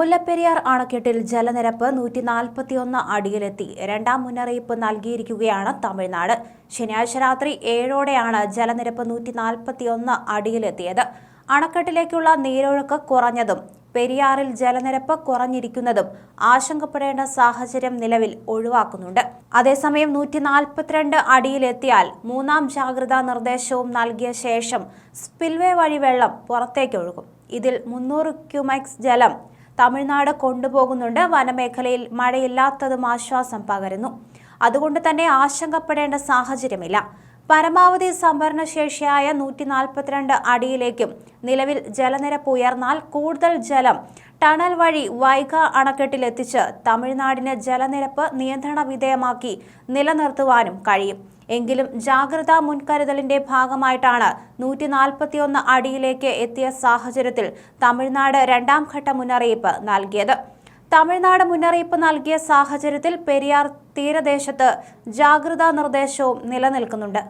മുല്ലപ്പെരിയാർ അണക്കെട്ടിൽ ജലനിരപ്പ് നൂറ്റി നാൽപ്പത്തിയൊന്ന് അടിയിലെത്തി. രണ്ടാം മുന്നറിയിപ്പ് നൽകിയിരിക്കുകയാണ് തമിഴ്നാട്. ശനിയാഴ്ച രാത്രി ഏഴോടെയാണ് ജലനിരപ്പ് നൂറ്റി നാൽപ്പത്തിയൊന്ന് അടിയിലെത്തിയത്. അണക്കെട്ടിലേക്കുള്ള നീരൊഴുക്ക് കുറഞ്ഞതും പെരിയാറിൽ ജലനിരപ്പ് കുറഞ്ഞിരിക്കുന്നതും ആശങ്കപ്പെടേണ്ട സാഹചര്യം നിലവിൽ ഒഴിവാക്കുന്നുണ്ട്. അതേസമയം നൂറ്റി നാൽപ്പത്തിരണ്ട് അടിയിലെത്തിയാൽ മൂന്നാം ജാഗ്രതാ നിർദ്ദേശവും നൽകിയ ശേഷം സ്പിൽവേ വഴി വെള്ളം പുറത്തേക്കൊഴുകും. ഇതിൽ മുന്നൂറ് ക്യുമെക്സ് ജലം തമിഴ്നാട് കൊണ്ടുപോകുന്നുണ്ട്. വനമേഖലയിൽ മഴയില്ലാത്തതും ആശ്വാസം പകരുന്നു. അതുകൊണ്ട് തന്നെ ആശങ്കപ്പെടേണ്ട സാഹചര്യമില്ല. പരമാവധി സംഭരണശേഷിയായ നൂറ്റി നാൽപ്പത്തിരണ്ട് അടിയിലേക്കും നിലവിൽ ജലനിരപ്പ് ഉയർന്നാൽ കൂടുതൽ ജലം ടണൽ വഴി വൈഗ അണക്കെട്ടിലെത്തിച്ച് തമിഴ്നാടിന് ജലനിരപ്പ് നിയന്ത്രണ വിധേയമാക്കി നിലനിർത്തുവാനും കഴിയും. എങ്കിലും ജാഗ്രതാ മുൻകരുതലിന്റെ ഭാഗമായിട്ടാണ് നൂറ്റി നാൽപ്പത്തിയൊന്ന് അടിയിലേക്ക് എത്തിയ സാഹചര്യത്തിൽ തമിഴ്നാട് രണ്ടാം ഘട്ട മുന്നറിയിപ്പ് നൽകിയത്. തമിഴ്നാട് മുന്നറിയിപ്പ് നൽകിയ സാഹചര്യത്തിൽ പെരിയാർ തീരദേശത്ത് ജാഗ്രതാ നിർദ്ദേശവും നിലനിൽക്കുന്നുണ്ട്.